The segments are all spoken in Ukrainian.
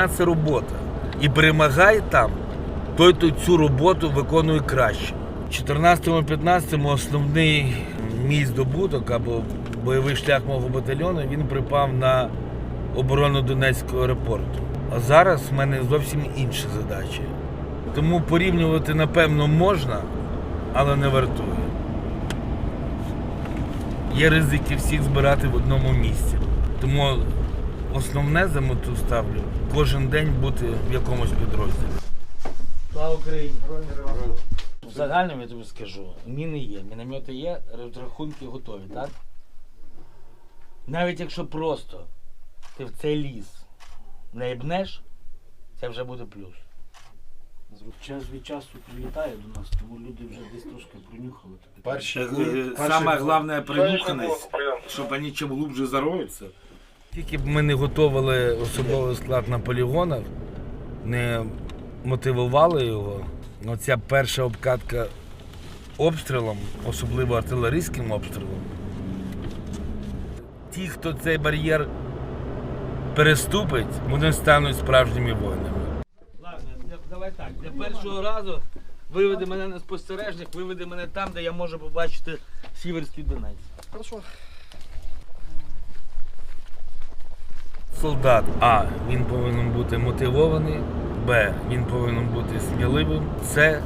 Війна це робота. І перемагає там, той то цю роботу виконує краще. У 14-15 основний мій здобуток або бойовий шлях мого батальйону він припав на оборону Донецького аеропорту. А зараз в мене зовсім інші задачі. Тому порівнювати, напевно, можна, але не вартує. Є ризики всіх збирати в одному місці. Тому основне за мету ставлю кожен день бути в якомусь підрозділі. Слава Україні! В загальному я тобі скажу, міни є, міномети є, розрахунки готові, так? Навіть якщо просто ти в цей ліс не єбнеш, це вже буде плюс. Час від часу прилітає до нас, тому люди вже десь трошки принюхали. Перші Саме головне принюханість, щоб вони чим глубже зароються. Тільки б ми не готували особовий склад на полігонах, не мотивували його. Оця перша обкатка обстрілом, особливо артилерійським обстрілом. Ті, хто цей бар'єр переступить, вони стануть справжніми воїнами. Ладно, давай так. Для першого разу виведи мене на спостережник, виведи мене там, де я можу побачити Сіверський Донець. Солдат А. Він повинен бути мотивований, Б. Він повинен бути сміливим, С.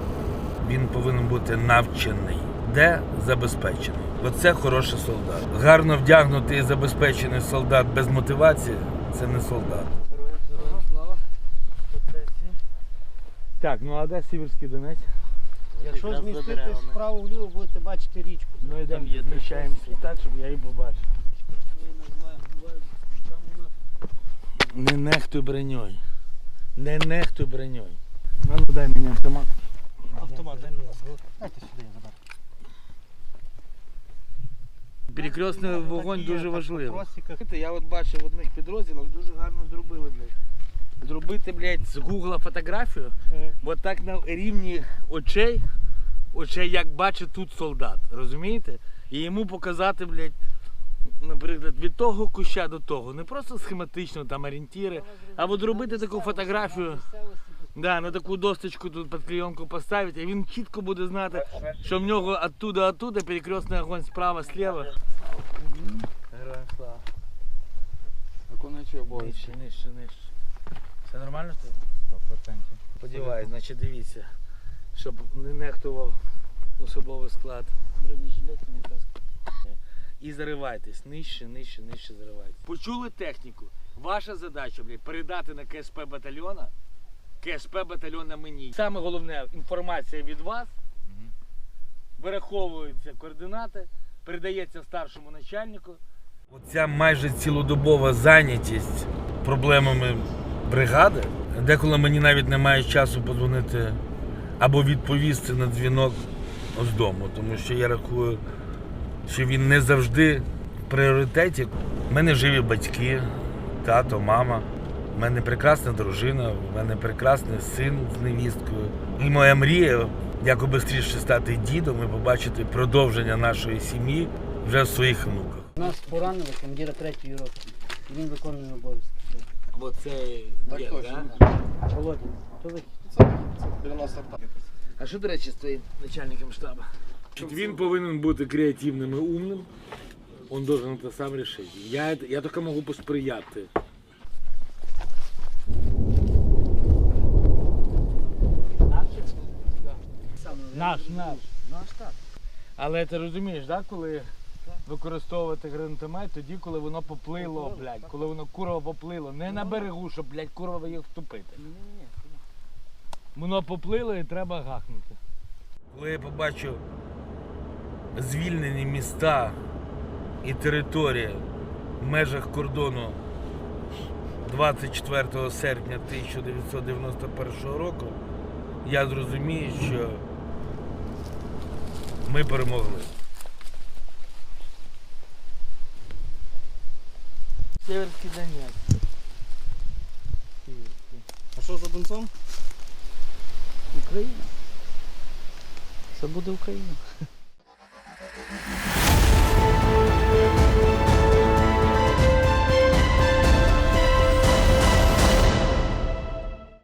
Він повинен бути навчений, Д. Забезпечений. Оце хороший солдат. Гарно вдягнутий і забезпечений солдат без мотивації це не солдат. Так, ну а де Сіверський Донець? Якщо зміститись вправо вліво, будете бачити річку. Ну йдемо, зміщаємося так, щоб я її побачив. Не нехтуй броньою. Не нехтуй броньою. Ну, ну дай мені автомат. Автомат, дай мені. Дайте сюди, я заберу. Перекресний вогонь дуже важливий. Я от бачив в одних підрозділах дуже гарно зробили, блядь. Зробити, блядь, з гугла фотографію, бо так на рівні очей, очей, як бачить тут солдат, розумієте? І йому показати, блядь, наприклад, від того куща до того. Не просто схематично там орієнтири, а от зробити таку фотографію. Да, на таку досточку тут під клейонку поставити, і він чітко буде знати, що в нього оттуда, оттуда перекресний огонь справа, слева. Героям слава. Виконуючи обов'язки. Нижче, нижче, нижче. Все нормально з тобою? 100%. Сподіваюсь, значить дивіться, щоб не нехтував особовий склад. Бронежилет, не каска. І заривайтесь, нижче, нижче, нижче заривайтесь. Почули техніку. Ваша задача, блядь, передати на КСП батальйона. КСП батальйона мені. Саме головне інформація від вас. Вираховуються координати, передається старшому начальнику. Оця майже цілодобова зайнятість проблемами бригади, деколи мені навіть немає часу подзвонити або відповісти на дзвінок з дому, тому що я рахую, що він не завжди в пріоритеті. У мене живі батьки, тато, мама. У мене прекрасна дружина, у мене прекрасний син з невісткою. І моя мрія якоби швидше стати дідом і побачити продовження нашої сім'ї вже в своїх внуках. Нас поранили командира третьої роти. І він виконує обов'язки. Бо це Так є, да? Володя, то ви Це, це 90 А що, до речі, з твоїм начальником штабу? Він повинен бути креативним і умним. Он должен це сам рішити. Я, я тільки можу посприяти. Наш, наш. Наш так. Але ти розумієш, да, коли використовувати гранатомет, тоді, коли воно поплило, блядь, коли воно курва поплило. Не на берегу, щоб, блядь, курва їх втопити. Воно поплило і треба гахнути. Коли я побачу звільнені міста і території в межах кордону 24 серпня 1991 року, я зрозумію, що ми перемогли. Северський Донець. А що за Донцом? Україна. Це буде Україна.